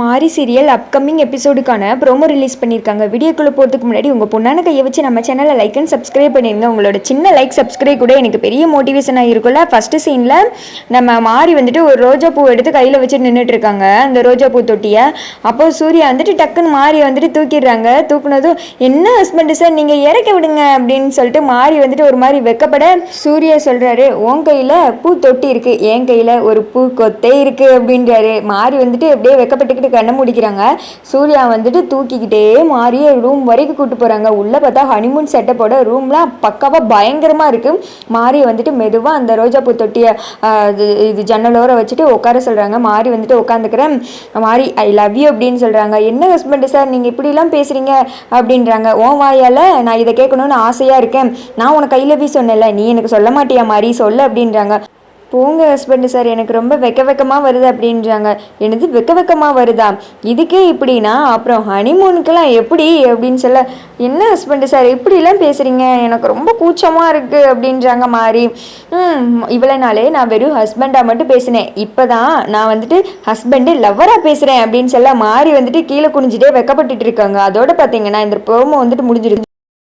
மாரி serial upcoming எபிசோடுக்கான promo release பண்ணியிருக்காங்க. வீடியோக்குள்ளே போகிறதுக்கு முன்னாடி உங்கள் பொண்ணான கையை வச்சு நம்ம சேனலை லைக் அண்ட் சப்ஸ்கிரைப் பண்ணிடுங்க உங்களோட சின்ன லைக் சப்ஸ்கிரைப் கூட எனக்கு பெரிய மோட்டிவேஷனாக இருக்கும்ல. ஃபஸ்ட்டு சீனில் நம்ம மாறி வந்துட்டு ஒரு ரோஜா பூ எடுத்து கையில் வச்சு நின்றுட்டு இருக்காங்க. அந்த ரோஜா பூ தொட்டியை. அப்போ சூர்யா வந்துட்டு டக்குன்னு மாறி வந்துட்டு தூக்கிடுறாங்க. தூக்குனதும் என்ன ஹஸ்பண்டு சார் நீங்கள் இறக்க விடுங்க அப்படின்னு சொல்லிட்டு மாறி வந்துட்டு ஒரு மாதிரி வெக்கப்பட சூர்யா சொல்கிறாரு உன் கையில் பூ தொட்டி இருக்குது என் கையில் ஒரு பூ கொத்தே இருக்குது அப்படின்றாரு. மாறி வந்துட்டு அப்படியே வெக்கப்பட்டு வெக்கப்பட்டுக்கிட்டு கண்ணை முடிக்கிறாங்க. சூர்யா வந்துட்டு தூக்கிக்கிட்டே மாறியே ரூம் வரைக்கும் கூட்டு போகிறாங்க உள்ளே பார்த்தா ஹனிமூன் செட்டப்போட ரூம்லாம் பக்காவாக பயங்கரமாக இருக்குது மாறி வந்துட்டு மெதுவாக அந்த ரோஜா பூ தொட்டியை இது இது ஜன்னலோர வச்சுட்டு உட்கார சொல்கிறாங்க மாறி வந்துட்டு உட்காந்துக்கிறேன் மாறி ஐ லவ் யூ அப்படின்னு சொல்கிறாங்க என்ன ஹஸ்பண்டு சார் நீங்கள் இப்படிலாம் பேசுகிறீங்க அப்படின்றாங்க. ஓ வாயால் நான் இதை கேட்கணும்னு ஆசையாக இருக்கேன். நான் உனக்கு ஐ லவ் யூ சொன்னேன்ல. நீ எனக்கு சொல்ல மாட்டியா மாறி? சொல்லு அப்படின்றாங்க. போங்க ஹஸ்பண்டு சார் எனக்கு ரொம்ப வெக்க வெக்கமாக வருது அப்படின்றாங்க. எனது வெக்க வெக்கமாக வருதா? இதுக்கே இப்படின்னா அப்புறம் ஹனிமூனுக்கெல்லாம் எப்படி அப்படின்னு சொல்ல என்ன ஹஸ்பண்டு சார் இப்படிலாம் பேசுகிறீங்க எனக்கு ரொம்ப கூச்சமாக இருக்குது அப்படின்றாங்க மாறி. இவ்வளோ நாளே நான் வெறும் ஹஸ்பண்டாக மட்டும் பேசினேன். இப்போ தான் நான் வந்துட்டு ஹஸ்பண்டு லவ்வராக பேசுகிறேன் அப்படின்னு சொல்ல மாறி வந்துட்டு கீழே குனிஞ்சிட்டே வெக்கப்பட்டுட்டு இருக்காங்க. அதோட பார்த்தீங்கன்னா இந்த ப்ரோமோ வந்துட்டு முடிஞ்சிருக்கு